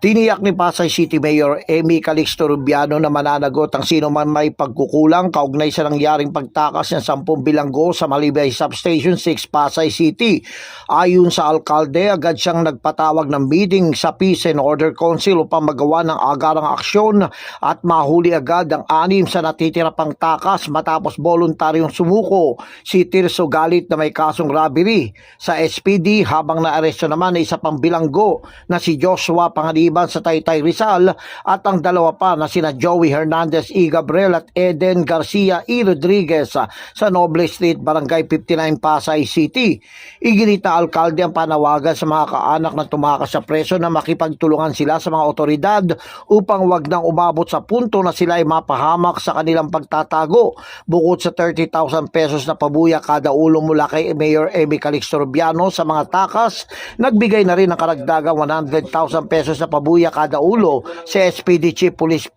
Tiniyak ni Pasay City Mayor Amy Calixto Rubiano na mananagot ang sino man may pagkukulang kaugnay sa nangyaring pagtakas ng 10 bilanggo sa Malibay Substation 6 Pasay City. Ayon sa alkalde, agad siyang nagpatawag ng meeting sa Peace and Order Council upang magawa ng agarang aksyon at mahuli agad ang anim sa natitira pang takas matapos voluntaryong sumuko. Si Tirso Galit na may kasong robbery. Sa SPD habang naaresto naman isa pang bilanggo na si Joshua Pangaliban sa Taytay Rizal at ang dalawa pa na sina Joey Hernandez E. Gabriel at Eden Garcia E. Rodriguez sa Noble Street, Barangay 59, Pasay City. Iginita alkalde ang panawagan sa mga kaanak na tumakas sa preso na makipagtulungan sila sa mga otoridad upang wag nang umabot sa punto na sila ay mapahamak sa kanilang pagtatago. Bukod sa 30,000 pesos na pabuya kada ulo mula kay Mayor Amy Calixto Rubiano sa mga takas, nagbigay na rin ng karagdagang 100,000 pesos na pabuya kada ulo sa SPD Chief Police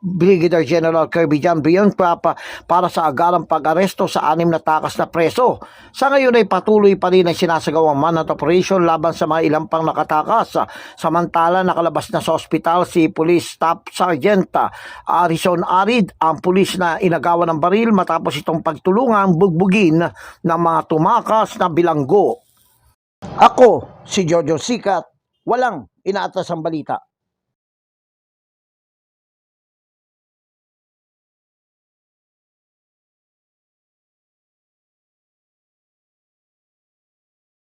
Brigadier General Kirby John Brion para, para sa agarang pag-aresto sa anim na takas na preso. Sa ngayon ay patuloy pa rin ang sinasagawang manhunt operation laban sa mga ilang pang nakatakas. Samantala nakalabas na sa ospital si Police Staff Sergeant Arison Arid, ang pulis na inagawa ng baril matapos itong pagtulungan bugbugin ng mga tumakas na bilanggo. Ako, si Jojo Sikat, walang inaatas ang balita.